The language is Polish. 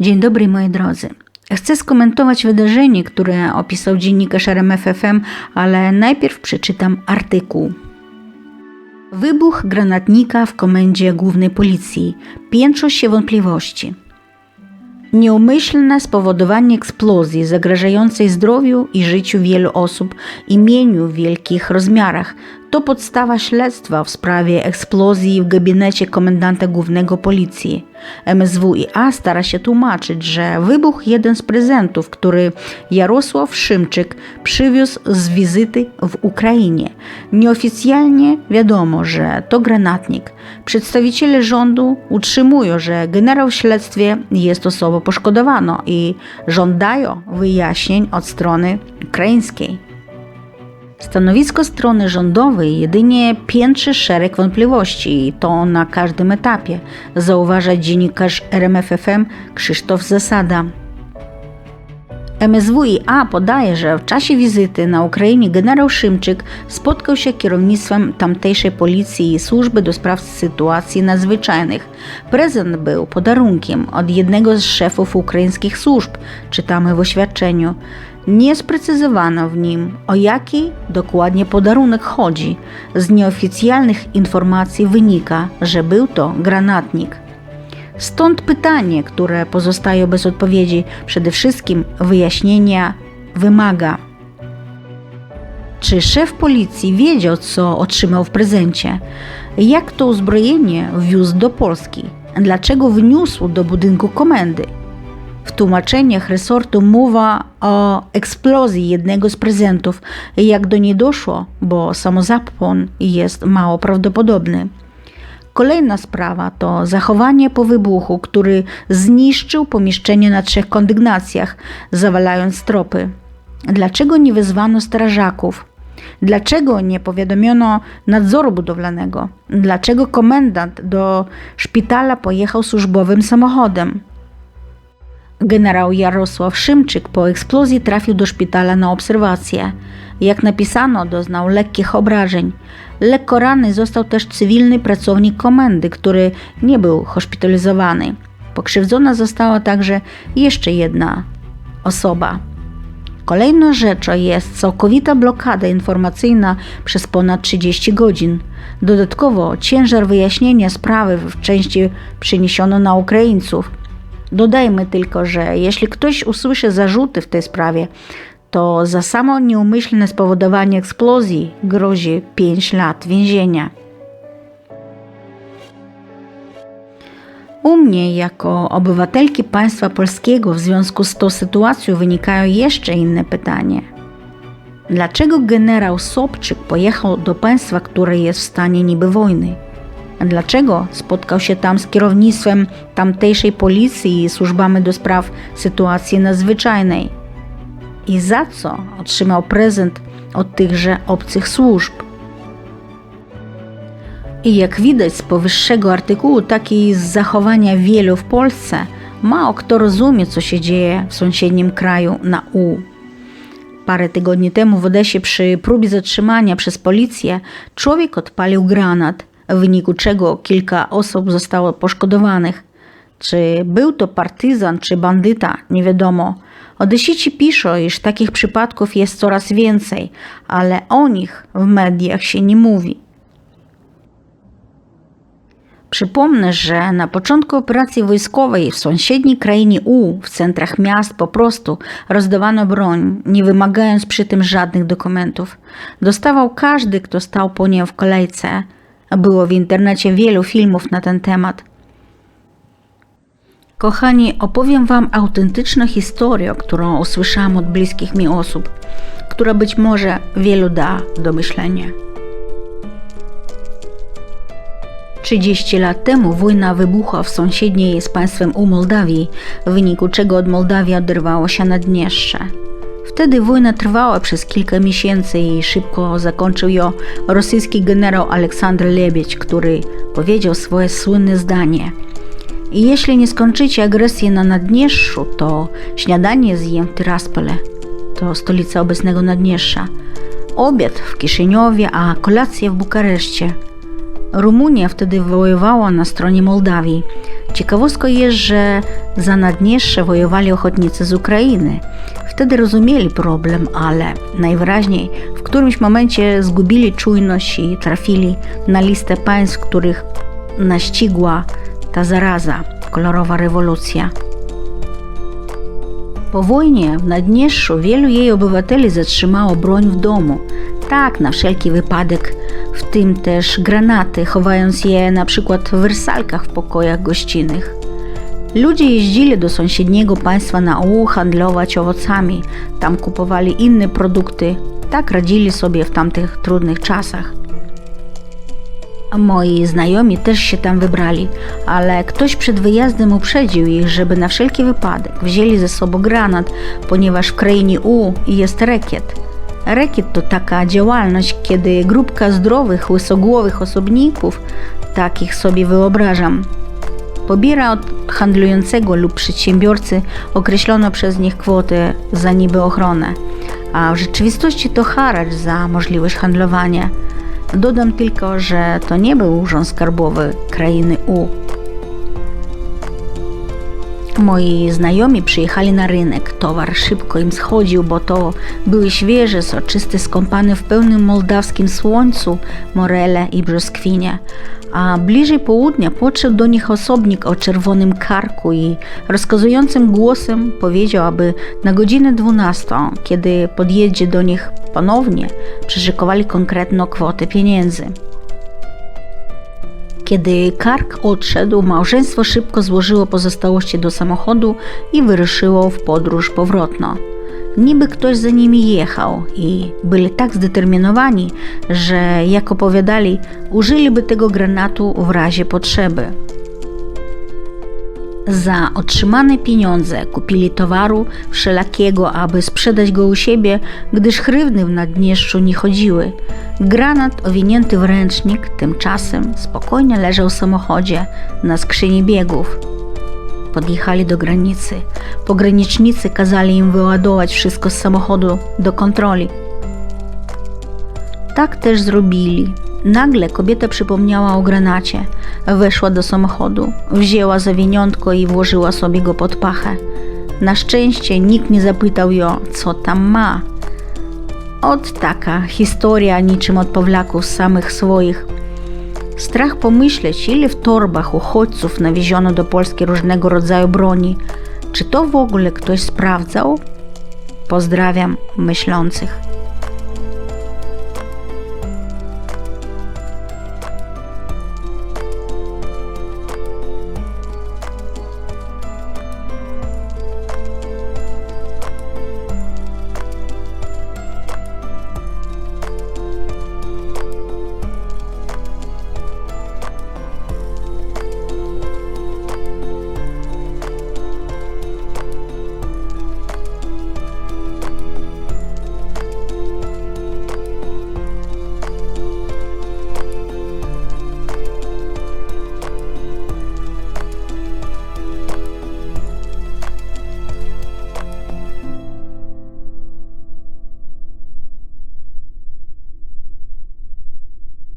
Dzień dobry moi drodzy. Chcę skomentować wydarzenie, które opisał dziennikarz RMFFM, ale najpierw przeczytam artykuł. Wybuch granatnika w komendzie głównej policji. Piętrzą się wątpliwości. Nieumyślne spowodowanie eksplozji zagrażającej zdrowiu i życiu wielu osób i mieniu w wielkich rozmiarach to podstawa śledztwa w sprawie eksplozji w gabinecie komendanta głównego policji. MSWiA stara się tłumaczyć, że wybuch jeden z prezentów, który Jarosław Szymczyk przywiózł z wizyty w Ukrainie. Nieoficjalnie wiadomo, że to granatnik. Przedstawiciele rządu utrzymują, że generał w śledztwie jest osobą poszkodowaną i żądają wyjaśnień od strony ukraińskiej. Stanowisko strony rządowej jedynie piętrzy szereg wątpliwości i to na każdym etapie, zauważa dziennikarz RMFFM Krzysztof Zasada. MSWiA podaje, że w czasie wizyty na Ukrainie generał Szymczyk spotkał się kierownictwem tamtejszej policji i służby do spraw sytuacji nadzwyczajnych. Prezent był podarunkiem od jednego z szefów ukraińskich służb, czytamy w oświadczeniu. Nie sprecyzowano w nim, o jaki dokładnie podarunek chodzi. Z nieoficjalnych informacji wynika, że był to granatnik. Stąd pytanie, które pozostaje bez odpowiedzi, przede wszystkim wyjaśnienia wymaga. Czy szef policji wiedział, co otrzymał w prezencie? Jak to uzbrojenie wwiózł do Polski? Dlaczego wniósł do budynku komendy? W tłumaczeniach resortu mowa o eksplozji jednego z prezentów. Jak do niej doszło, bo samozapłon jest mało prawdopodobny. Kolejna sprawa to zachowanie po wybuchu, który zniszczył pomieszczenie na trzech kondygnacjach, zawalając tropy. Dlaczego nie wezwano strażaków? Dlaczego nie powiadomiono nadzoru budowlanego? Dlaczego komendant do szpitala pojechał służbowym samochodem? Generał Jarosław Szymczyk po eksplozji trafił do szpitala na obserwację. Jak napisano, doznał lekkich obrażeń. Lekko ranny został też cywilny pracownik komendy, który nie był hospitalizowany. Pokrzywdzona została także jeszcze jedna osoba. Kolejną rzeczą jest całkowita blokada informacyjna przez ponad 30 godzin. Dodatkowo ciężar wyjaśnienia sprawy w części przeniesiono na Ukraińców. Dodajmy tylko, że jeśli ktoś usłyszy zarzuty w tej sprawie, to za samo nieumyślne spowodowanie eksplozji grozi 5 lat więzienia. U mnie, jako obywatelki państwa polskiego, w związku z tą sytuacją wynikają jeszcze inne pytanie. Dlaczego generał Sobczyk pojechał do państwa, które jest w stanie niby wojny? Dlaczego spotkał się tam z kierownictwem tamtejszej policji i służbami do spraw sytuacji nadzwyczajnej? I za co otrzymał prezent od tychże obcych służb? I jak widać z powyższego artykułu, tak i z zachowania wielu w Polsce, mało kto rozumie, co się dzieje w sąsiednim kraju na U. Parę tygodni temu w Odesie przy próbie zatrzymania przez policję człowiek odpalił granat – w wyniku czego kilka osób zostało poszkodowanych. Czy był to partyzan, czy bandyta, nie wiadomo. Odesici piszą, iż takich przypadków jest coraz więcej, ale o nich w mediach się nie mówi. Przypomnę, że na początku operacji wojskowej w sąsiedniej krainie U, w centrach miast po prostu rozdawano broń, nie wymagając przy tym żadnych dokumentów. Dostawał każdy, kto stał po nią w kolejce. Było w internecie wielu filmów na ten temat. Kochani, opowiem Wam autentyczną historię, którą usłyszałam od bliskich mi osób, która być może wielu da do myślenia. 30 lat temu wojna wybuchła w sąsiedniej z państwem u Mołdawii, w wyniku czego od Mołdawii oderwało się Naddniestrze. Wtedy wojna trwała przez kilka miesięcy i szybko zakończył ją rosyjski generał Aleksandr Lebiedź, który powiedział swoje słynne zdanie. I jeśli nie skończycie agresji na Naddniestrzu, to śniadanie zjem w Tyraspole, to stolica obecnego Naddniestrza, obiad w Kiszyniowie, a kolację w Bukareszcie. Rumunia wtedy wojowała na stronie Mołdawii. Ciekawostką jest, że za Naddniestrze wojowali ochotnicy z Ukrainy. Wtedy rozumieli problem, ale najwyraźniej w którymś momencie zgubili czujność i trafili na listę państw, których naścigła ta zaraza, kolorowa rewolucja. Po wojnie w Naddniestrzu wielu jej obywateli zatrzymało broń w domu. Tak, na wszelki wypadek, w tym też granaty, chowając je na przykład w wersalkach w pokojach gościnnych. Ludzie jeździli do sąsiedniego państwa na ołów handlować owocami, tam kupowali inne produkty, tak radzili sobie w tamtych trudnych czasach. Moi znajomi też się tam wybrali, ale ktoś przed wyjazdem uprzedził ich, żeby na wszelki wypadek wzięli ze sobą granat, ponieważ w krainie U jest reket. Reket to taka działalność, kiedy grupka zdrowych, łysogłowych osobników, takich sobie wyobrażam, pobiera od handlującego lub przedsiębiorcy określoną przez nich kwotę za niby ochronę, a w rzeczywistości to haracz za możliwość handlowania. Dodam tylko, że to nie był urząd skarbowy krainy U. Moi znajomi przyjechali na rynek. Towar szybko im schodził, bo to były świeże, soczyste, skąpane w pełnym mołdawskim słońcu morele i brzoskwinie. A bliżej południa podszedł do nich osobnik o czerwonym karku i rozkazującym głosem powiedział, aby na godzinę 12, kiedy podjedzie do nich ponownie, przyszykowali konkretną kwotę pieniędzy. Kiedy Kark odszedł, małżeństwo szybko złożyło pozostałości do samochodu i wyruszyło w podróż powrotną. Niby ktoś za nimi jechał i byli tak zdeterminowani, że jak opowiadali, użyliby tego granatu w razie potrzeby. Za otrzymane pieniądze kupili towaru wszelakiego, aby sprzedać go u siebie, gdyż chrywny w Naddniestrzu nie chodziły. Granat owinięty w ręcznik tymczasem spokojnie leżał w samochodzie na skrzyni biegów. Podjechali do granicy. Pogranicznicy kazali im wyładować wszystko z samochodu do kontroli. Tak też zrobili. Nagle kobieta przypomniała o granacie. Weszła do samochodu, wzięła zawiniątko i włożyła sobie go pod pachę. Na szczęście nikt nie zapytał ją, co tam ma. Od taka historia niczym od Pawlaków samych swoich. Strach pomyśleć, ile w torbach uchodźców nawieziono do Polski różnego rodzaju broni. Czy to w ogóle ktoś sprawdzał? Pozdrawiam myślących.